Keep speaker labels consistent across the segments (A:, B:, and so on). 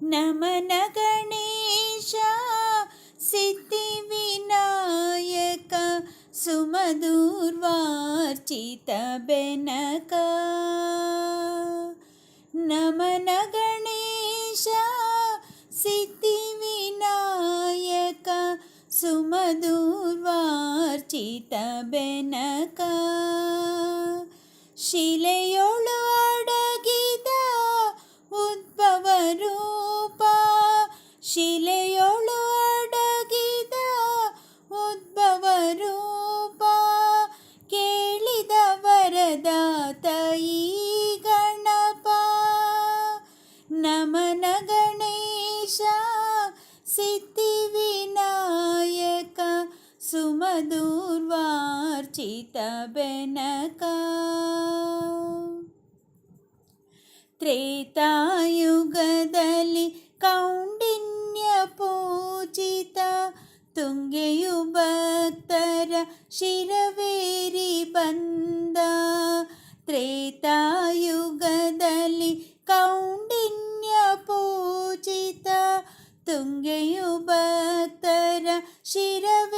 A: నమన గణేశ సిద్ధి వినాయక సుమధూర్వార్చిత బెనక నమన గణేశ సిద్ధి వినాయక సుమధూర్వార్చిత బెనక శిలే ಸುಮಧುರ್ವಾರ್ಚಿತ ಬೆನಕ ತ್ರೇತಾಯುಗದಲ್ಲಿ ಕೌಂಡಿನ್ಯ ಪೂಜಿತ ತುಂಗೆಯು ಭಕ್ತರ ಶಿರವೇರಿ ಬಂದ ತ್ರೇತಾಯುಗದಲ್ಲಿ ಕೌಂಡಿನ್ಯ ಪೂಜಿತ ತುಂಗೆಯು ಭಕ್ತರ ಶಿರವೇರಿ ಬಂದ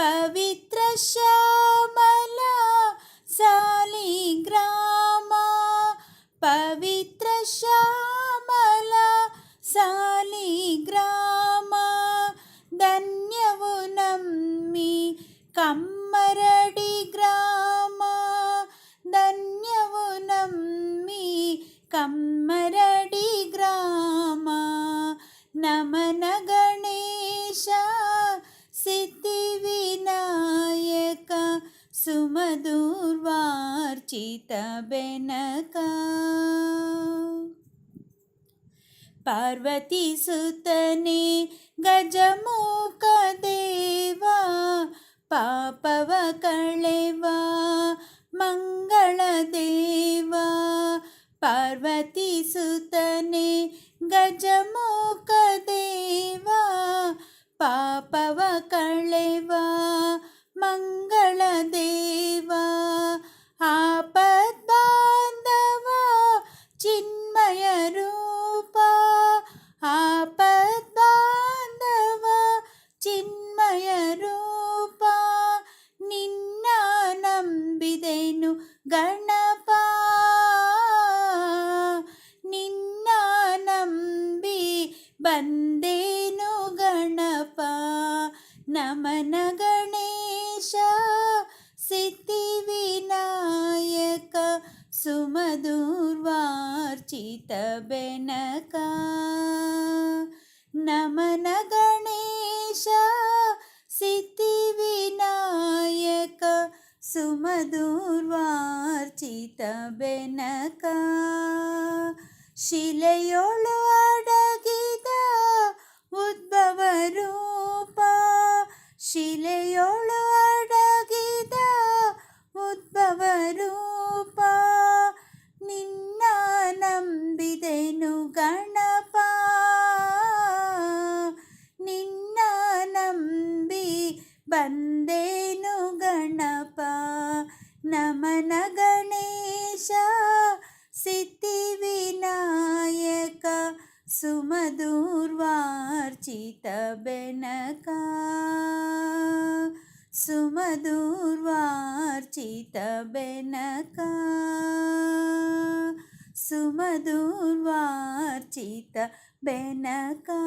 A: పవిత్ర శ్యామల సాలిగ్రామ పవిత్ర శ్యామల సాలిగ్రామ ధన్యవు కమ్మరడి గ్రామ. ధన్యవునమ్మి కమ్మరడి గ్రామ. నమన గణేశ సిద్ధ सुमधुर्वार्चितबेनक पार्वतीसुतने गजमूकदेवा पापव कळेवा मङ्गलदेवा पार्वतीसुतने गजमूकदेवा पापव कळेवा ಗಣಪ ನಿನ್ನ ನಂಬಿ ಬಂದೇನು ಗಣಪ ನಮನ ಗಣೇಶ ಸಿದ್ಧಿವಿನಾಯಕ ಸುಮಧುರ್ವಾರ್ಚಿತ ಬೆನಕ ನಮನ ಗಣೇಶ ಸಿದ್ಧಿವಿನಾಯಕ ಸುಮಧುರ್ವಾರ್ಚಿತ ಬೆನಕ ಶಿಲೆಯೊಳು ಅಡಗಿದ ಉದ್ಭವ ರೂಪ ಶಿಲೆಯೊಳು ಅಡಗಿದ ಉದ್ಭವ ರೂಪ ನಿನ್ನ ನಂಬಿದೆನು ಗಣಪ ನಿನ್ನ ನಂಬಿ ಬಂದೇನು सुमधुर्वार्चितबेनक सुमधुर्वार्चितबेनक सुमधुर्वार्चितबेनका